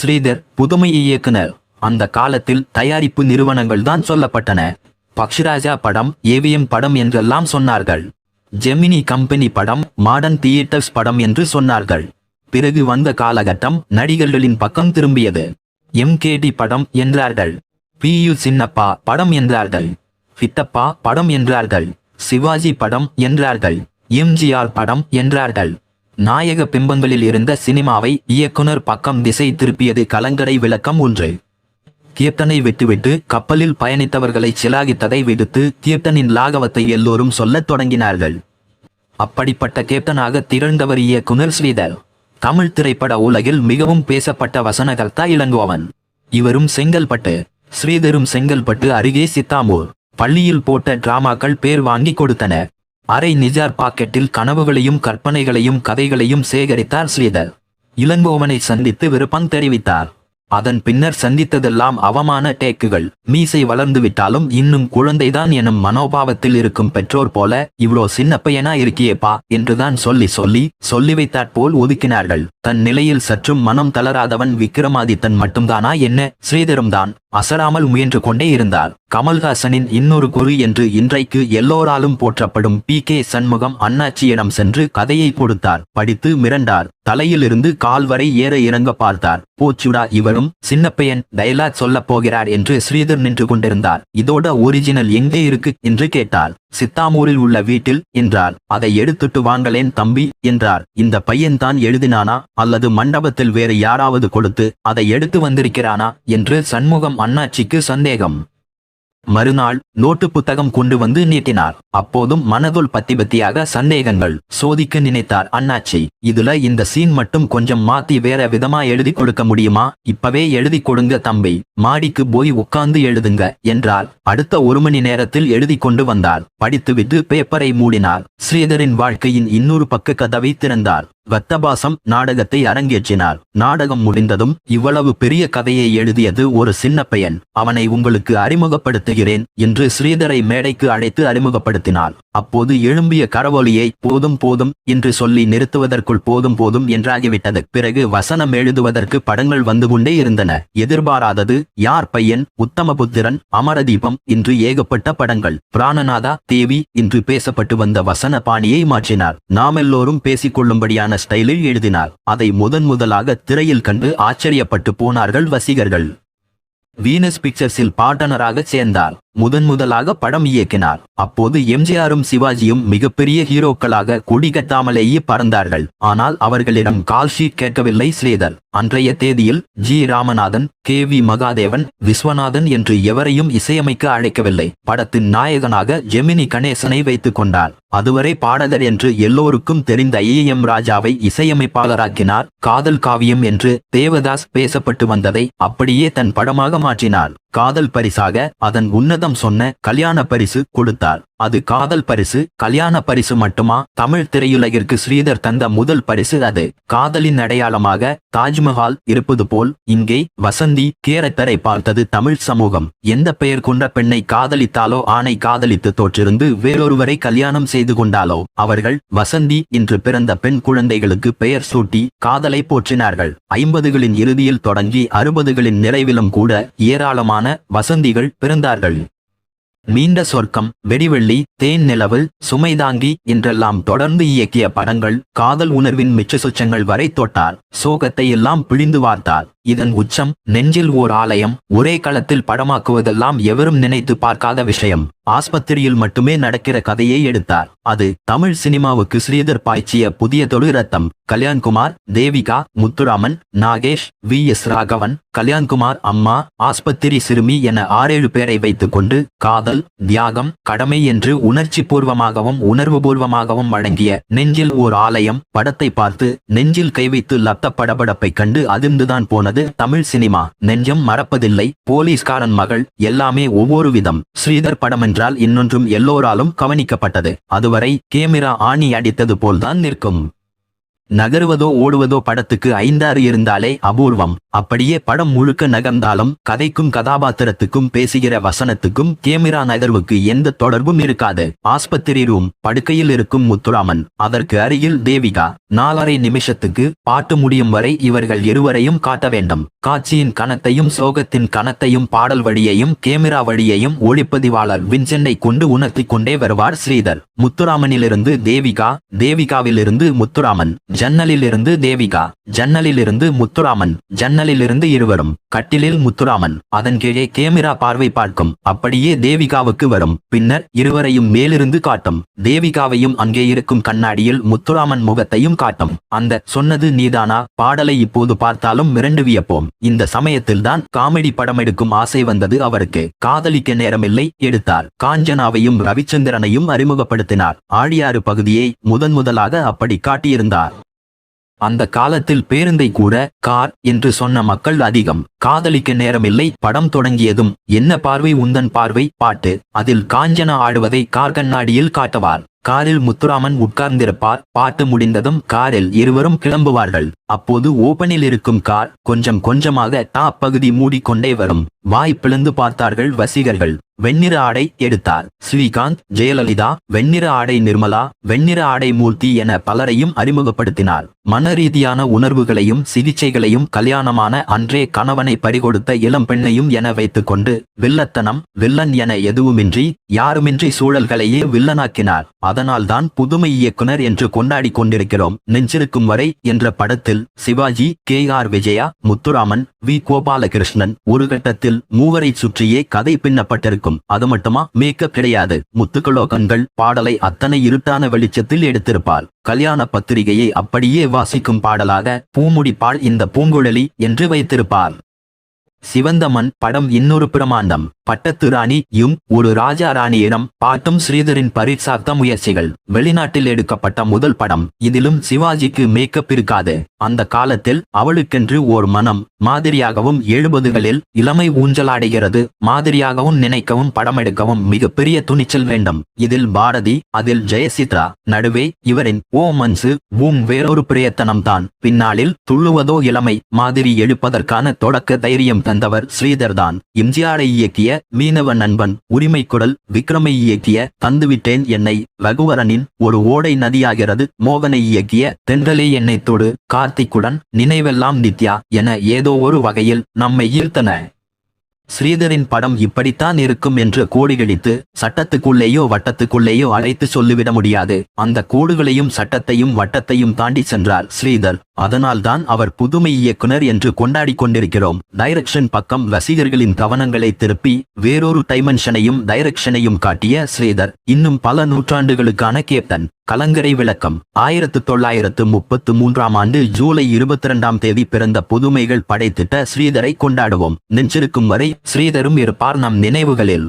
ஸ்ரீதர் புதுமை இயக்குனர். அந்த காலத்தில் தயாரிப்பு நிறுவனங்கள் தான் சொல்லப்பட்டன. பக்ஷிராஜா படம் ஏவிஎம் படம் என்றெல்லாம் சொன்னார்கள். ஜெமினி கம்பெனி படம் மாடர்ன் தியேட்டர்ஸ் படம் என்று சொன்னார்கள். பிறகு வந்த காலகட்டம் நடிகர்களின் பக்கம் திரும்பியது. எம்கேடி படம் என்றார்கள். பி யு சின்னப்பா படம் என்றார்கள். பித்தப்பா படம் என்றார்கள். சிவாஜி படம் என்றார்கள். எம்ஜிஆர் படம் என்றார்கள். நாயக பிம்பங்களில் இருந்த சினிமாவை இயக்குனர் பக்கம் திசை திருப்பியது கலங்கடை விளக்கம் ஒன்று. கீர்த்தனை விட்டுவிட்டு கப்பலில் பயணித்தவர்களை சிலாகித்ததை விடுத்து கீர்த்தனின் லாகவத்தை எல்லோரும் சொல்லத் தொடங்கினார்கள். அப்படிப்பட்ட கேப்டனாக திகழ்ந்தவர் இயக்குனர் ஸ்ரீதர். தமிழ் திரைப்பட உலகில் மிகவும் பேசப்பட்ட வசனகர்த்தா இளங்கோவன். இவரும் செங்கல்பட்டு ஸ்ரீதரும் செங்கல்பட்டு அருகே சித்தாமூர் பள்ளியில் போட்ட டிராமாக்கள் பேர் வாங்கி கொடுத்தன அரை நிஜார் பாக்கெட்டில் கனவுகளையும் கற்பனைகளையும் கதைகளையும் சேகரித்தார் ஸ்ரீதர். இளங்கோவனை சந்தித்து விருப்பம் தெரிவித்தார். அதன் பின்னர் சந்தித்ததெல்லாம் அவமான டேக்குகள். மீசை வளர்ந்து விட்டாலும் இன்னும் குழந்தைதான் எனும் மனோபாவத்தில் இருக்கும் பெற்றோர் போல இவ்வளோ சின்ன பையனா இருக்கியேப்பா என்றுதான் சொல்லி சொல்லி சொல்லி வைத்தாற்போல் ஒதுக்கினார்கள். தன் நிலையில் சற்றும் மனம் தளராதவன் விக்ரமாதித்தன் மட்டும்தானா என்ன? ஸ்ரீதரும் தான் அசராமல் முயன்று கொண்டே இருந்தார் கமல்ஹாசனின் இன்னொரு குரு என்று இன்றைக்கு எல்லோராலும் போற்றப்படும் பி. கே. சண்முகம் அண்ணாச்சியிடம் சென்று கதையை கொடுத்தார். படித்து மிரண்டார். தலையிலிருந்து கால் வரை ஏற இறங்க பார்த்தார். போச்சுடா இவரும் சின்னப்பையன் டயலாக் சொல்லப் போகிறார் என்று ஸ்ரீதர் நின்று கொண்டிருந்தார். இதோட ஒரிஜினல் எங்கே இருக்கு? என்று கேட்டார் சித்தாமூரில் உள்ள வீட்டில் என்றார். அதை எடுத்துட்டு வாங்களேன் தம்பி என்றார். இந்த பையன்தான் எழுதினானா? அல்லது மண்டபத்தில் வேறு யாராவது கொடுத்து அதை எடுத்து வந்திருக்கிறானா? என்று சண்முகம் அண்ணாச்சிக்கு சந்தேகம். மறுநாள் நோட்டு புத்தகம் கொண்டு வந்து நீட்டினார். அப்போதும் மனதுள் பத்தி பத்தியாக சந்தேகங்கள் சோதிக்க நினைத்தார் அண்ணாச்சி. இதுல இந்த சீன் மட்டும் கொஞ்சம் மாத்தி வேற விதமா எழுதி கொடுக்க முடியுமா? இப்பவே எழுதி கொடுங்க தம்பி. மாடிக்கு போய் உட்கார்ந்து எழுதுங்க என்றார் அடுத்த ஒரு மணி நேரத்தில் எழுதி கொண்டு வந்தார். படித்துவிட்டு பேப்பரை மூடினார். ஸ்ரீதரின் வாழ்க்கையின் இன்னொரு பக்க கதவை திறந்தார். வத்தபாசம் நாடகத்தை அரங்கேற்றினார். நாடகம் முடிந்ததும் இவ்வளவு பெரிய கதையை எழுதியது ஒரு சின்ன பையன். அவனை உங்களுக்கு அறிமுகப்படுத்துகிறேன் என்று ஸ்ரீதரை மேடைக்கு அழைத்து அறிமுகப்படுத்தினார் அப்போது எழும்பிய கரவொலியை போதும் போதும் என்று சொல்லி நிறுத்துவதற்குள் போதும் போதும் என்றாகிவிட்டது. பிறகு வசனம் எழுதுவதற்கு படங்கள் வந்து கொண்டே இருந்தன. எதிர்பாராதது யார் பையன்? உத்தமபுத்திரன் அமரதீபம் என்று ஏகப்பட்ட படங்கள். பிராணநாதா தேவி என்று பேசப்பட்டு வந்த வசன பாணியை மாற்றினார். நாமெல்லோரும் பேசிக்கொள்ளும்படியான ஸ்டைலில் எழுதினார். அதை முதன் முதலாக திரையில் கண்டு ஆச்சரியப்பட்டு போனார்கள் வசிகர்கள். வீனஸ் பிக்சர்ஸில் பாட்டனராக சேர்ந்தார். முதன் முதலாக படம் இயக்கினார். அப்போது எம்ஜிஆரும் சிவாஜியும் மிகப்பெரிய ஹீரோக்களாக கொடிகட்டாமலேயே பறந்தார்கள். ஆனால் அவர்களிடம் கால்ஷீட் கேட்கவில்லை ஸ்ரீதர். அன்றைய தேதியில் G Ramanathan K V Mahadevan Viswanathan என்று எவரையும் இசையமைக்க அழைக்கவில்லை. படத்தின் நாயகனாக ஜெமினி கணேசனை வைத்துக் கொண்டார். அதுவரை பாடகர் என்று எல்லோருக்கும் தெரிந்த ஏ எம் ராஜாவை இசையமைப்பாளராக்கினார். காதல் காவியம் என்று தேவதாஸ் பேசப்பட்டு வந்ததை அப்படியே தன் படமாக மாற்றினார். காதல் பரிசாக அதன் உன்னதம் சொன்ன கல்யாண பரிசு கொடுத்தார். அது காதல் பரிசு கல்யாண பரிசு மட்டுமா? தமிழ் திரையுலகிற்கு ஸ்ரீதர் தந்த முதல் பரிசு அது. காதலின் அடையாளமாக தாஜ்மஹால் இருப்பது போல் இங்கே வசந்தி கேரக்டரை பார்த்தது தமிழ் சமூகம். எந்த பெயர் கொண்ட பெண்ணை காதலித்தாலோ ஆணை காதலித்து தோற்றிருந்து வேறொருவரை கல்யாணம் செய்து கொண்டாலோ அவர்கள் வசந்தி என்று பிறந்த பெண் குழந்தைகளுக்கு பெயர் சூட்டி காதலை போற்றினார்கள். ஐம்பதுகளின் இறுதியில் தொடங்கி அறுபதுகளின் நிறைவிலும் கூட ஏராளமான வசந்திகள் பிறந்தார்கள். மீண்ட சொர்க்கம் வெடிவெள்ளி தேன் நிலவு சுமைதாங்கி என்றெல்லாம் தொடர்ந்து இயக்கிய படங்கள் காதல் உணர்வின் மிச்ச சுச்சங்கள் வரை தொட்டார். சோகத்தை எல்லாம் பிழிந்து வார்த்தார். இதன் உச்சம் நெஞ்சில் ஓர் ஆலயம் ஒரே களத்தில் படமாக்குவதெல்லாம் எவரும் நினைத்து பார்க்காத விஷயம். ஆஸ்பத்திரியில் மட்டுமே நடக்கிற கதையை எடுத்தார். அது தமிழ் சினிமாவுக்கு ஸ்ரீதர் பாய்ச்சிய புதிய தொழில் ரத்தம் கல்யாண்குமார் தேவிகா முத்துராமன் நாகேஷ் வி. எஸ். ராகவன் கல்யாண்குமார் அம்மா ஆஸ்பத்திரி சிறுமி என ஆறேழு பேரை வைத்துக் கொண்டு காதல் தியாகம் கடமை என்று உணர்ச்சி பூர்வமாகவும் உணர்வு பூர்வமாகவும் வழங்கிய நெஞ்சில் ஓர் ஆலயம். படத்தை பார்த்து நெஞ்சில் கை வைத்து லத்த படபடப்பை கண்டு அதிர்ந்துதான் போனது தமிழ் சினிமா. நெஞ்சம் மறப்பதில்லை. போலீஸ்காரன் மகள் எல்லாமே ஒவ்வொரு விதம். ஸ்ரீதர் படம் என்றால் இன்னொன்றும் எல்லோராலும் கவனிக்கப்பட்டது. அதுவரை கேமிரா ஆணி அடித்தது போல்தான் நிற்கும். நகருவதோ ஓடுவதோ படத்துக்கு ஐந்தாறு இருந்தாலே அபூர்வம். அப்படியே படம் முழுக்க நகர்ந்தாலும் கதைக்கும் கதாபாத்திரத்துக்கும் பேசுகிற வசனத்துக்கும் கேமரா நகர்வுக்கு எந்த தொடர்பும் இருக்காது. ஆஸ்பத்திரி ரூம் படுக்கையில் இருக்கும் முத்துராமன் அதற்கு அருகில் தேவிகா. நாலரை நிமிஷத்துக்கு பாட்டு முடியும் வரை இவர்கள் இருவரையும் காட்ட வேண்டும். காட்சியின் கணத்தையும் சோகத்தின் கணத்தையும் பாடல் வழியையும் கேமரா வழியையும் ஒளிப்பதிவாளர் வின்சென்னை கொண்டு உணர்த்தி கொண்டே வருவார் ஸ்ரீதர். முத்துராமனிலிருந்து தேவிகா தேவிகாவிலிருந்து முத்துராமன். ஜன்னலிலிருந்து தேவிகா ஜன்னலிலிருந்து முத்துராமன் ஜன்னலிலிருந்து இருவரும் கட்டிலில் முத்துராமன் அதன் கீழே கேமரா பார்வை பார்க்கும் அப்படியே தேவிகாவுக்கு வரும் பின்னர் இருவரையும் மேலிருந்து காட்டும் தேவிகாவையும் அங்கே இருக்கும் கண்ணாடியில் முத்துராமன் முகத்தையும் காட்டும். அந்த சொன்னது நீதானா? பாடலை இப்போது பார்த்தாலும் மிரண்டு வியப்போம். இந்த சமயத்தில்தான் காமெடி படம் எடுக்கும் ஆசை வந்தது அவருக்கு. காதலிக்க நேரமில்லை எடுத்தார். காஞ்சனாவையும் ரவிச்சந்திரனையும் அறிமுகப்படுத்தினார். ஆழியாறு பகுதியை முதன் முதலாக அப்படி காட்டியிருந்தார். அந்த காலத்தில் பேருந்தை கூட கார் என்று சொன்ன மக்கள் அதிகம். காதலிக்க நேரமில்லை படம் தொடங்கியதும். என்ன பார்வை உந்தன் பார்வை? பாட்டு. அதில் காஞ்சனா ஆடுவதை கார் கண்ணாடியில் காட்டுவார். காரில் முத்துராமன் உட்கார்ந்திருப்பார். பாட்டு முடிந்ததும் காரில் இருவரும் கிளம்புவார்கள். அப்போது ஓபனில் இருக்கும் கார் கொஞ்சம் கொஞ்சமாக டாப் பகுதி மூடிக்கொண்டே வரும். வாய் பிளந்து பார்த்தார்கள் வசிகர்கள். வெண்ணிற ஆடை எடுத்தார். ஸ்ரீகாந்த் ஜெயலலிதா வெண்ணிற ஆடை நிர்மலா வெண்ணிற ஆடை மூர்த்தி என பலரையும் அறிமுகப்படுத்தினார். மனரீதியான உணர்வுகளையும் சிகிச்சைகளையும் கல்யாணமான அன்றே கணவனை பறிகொடுத்த இளம் பெண்ணையும் என வைத்துக்கொண்டு வில்லத்தனம் வில்லன் என எதுவுமின்றி யாருமின்றி சூழல்களையே வில்லனாக்கினார். அதனால்தான் புதுமை இயக்குனர் என்று கொண்டாடி கொண்டிருக்கிறோம். நெஞ்சிருக்கும் வரை என்ற படத்தில் Sivaji K R Vijaya Muthuraman V. Gopalakrishnan ஒரு கட்டத்தில் மூவரை சுற்றியே கதை பின்னப்பட்டிருக்கும். அது மட்டுமா? மேக்கப் கிடையாது. முத்துக்களோகன்கள் பாடலை அத்தனை இருட்டான வெளிச்சத்தில் எடுத்திருப்பார் கல்யாண பத்திரிகையை அப்படியே வாசிக்கும் பாடலாக பூமுடிப்பாள் இந்த பூங்குழலி என்று வைத்திருப்பார் சிவந்தமன் படம் இன்னொரு பிரமாண்டம். பட்டத்து ராணி யும் ஒரு ராஜா ராணியிடம் பாட்டும் ஸ்ரீதரின் பரிசாத்த முயற்சிகள். வெளிநாட்டில் எடுக்கப்பட்ட முதல் படம். இதிலும் சிவாஜிக்கு மேக்கப் இருக்காது. அந்த காலத்தில் அவளுக்கென்று ஓர் மனம் மாதிரியாகவும் எழுபதுகளில் இளமை ஊஞ்சலாடுகிறது. மாதிரியாகவும் நினைக்கவும் படம் எடுக்கவும் மிகப்பெரிய துணிச்சல் வேண்டும். இதில் பாரதி அதில் ஜெயசித்ரா நடுவே இவரின் ஓ மன்சு பூம் வேறொரு பிரயத்தனம்தான். பின்னாளில் துள்ளுவதோ இளமை மாதிரி எழுப்பதற்கான தொடக்க தைரியம் தந்தவர் ஸ்ரீதர்தான். எம்ஜிஆரை இயக்கிய மீனவ நண்பன் உரிமை குரல் விக்ரமை இயக்கிய தந்துவிட்டேன் என்னை ரகுவரனின் ஒரு ஓடை நதியாகிறது. மோகனை இயக்கிய தென்றலே என்னை தொடு கார்த்திக்குடன் நினைவெல்லாம் நித்யா என ஏதோ ஒரு வகையில் நம்மை ஈர்த்தன. ஸ்ரீதரின் படம் இப்படித்தான் இருக்கும் என்று கோடிகளித்து சட்டத்துக்குள்ளேயோ வட்டத்துக்குள்ளேயோ அழைத்து சொல்லிவிட முடியாது. அந்த கோடுகளையும் சட்டத்தையும் வட்டத்தையும் தாண்டி சென்றார் ஸ்ரீதர். அதனால்தான் அவர் புதுமை இயக்குனர் என்று கொண்டாடி கொண்டிருக்கிறோம். டைரக்ஷன் பக்கம் ரசிகர்களின் கவனங்களை திருப்பி வேறொரு டைமென்ஷனையும் டைரக்ஷனையும் காட்டிய ஸ்ரீதர் இன்னும் பல நூற்றாண்டுகளுக்கான கேப்டன். கலங்கரை விளக்கம். ஆயிரத்து தொள்ளாயிரத்து முப்பத்து மூன்றாம் ஆண்டு ஜூலை இருபத்தி இரண்டாம் தேதி பிறந்த புதுமைகள் படைத்திட்ட ஸ்ரீதரை கொண்டாடுவோம். நெஞ்சிருக்கும் வரை ஸ்ரீதரும் இருப்பார் நம் நினைவுகளில்.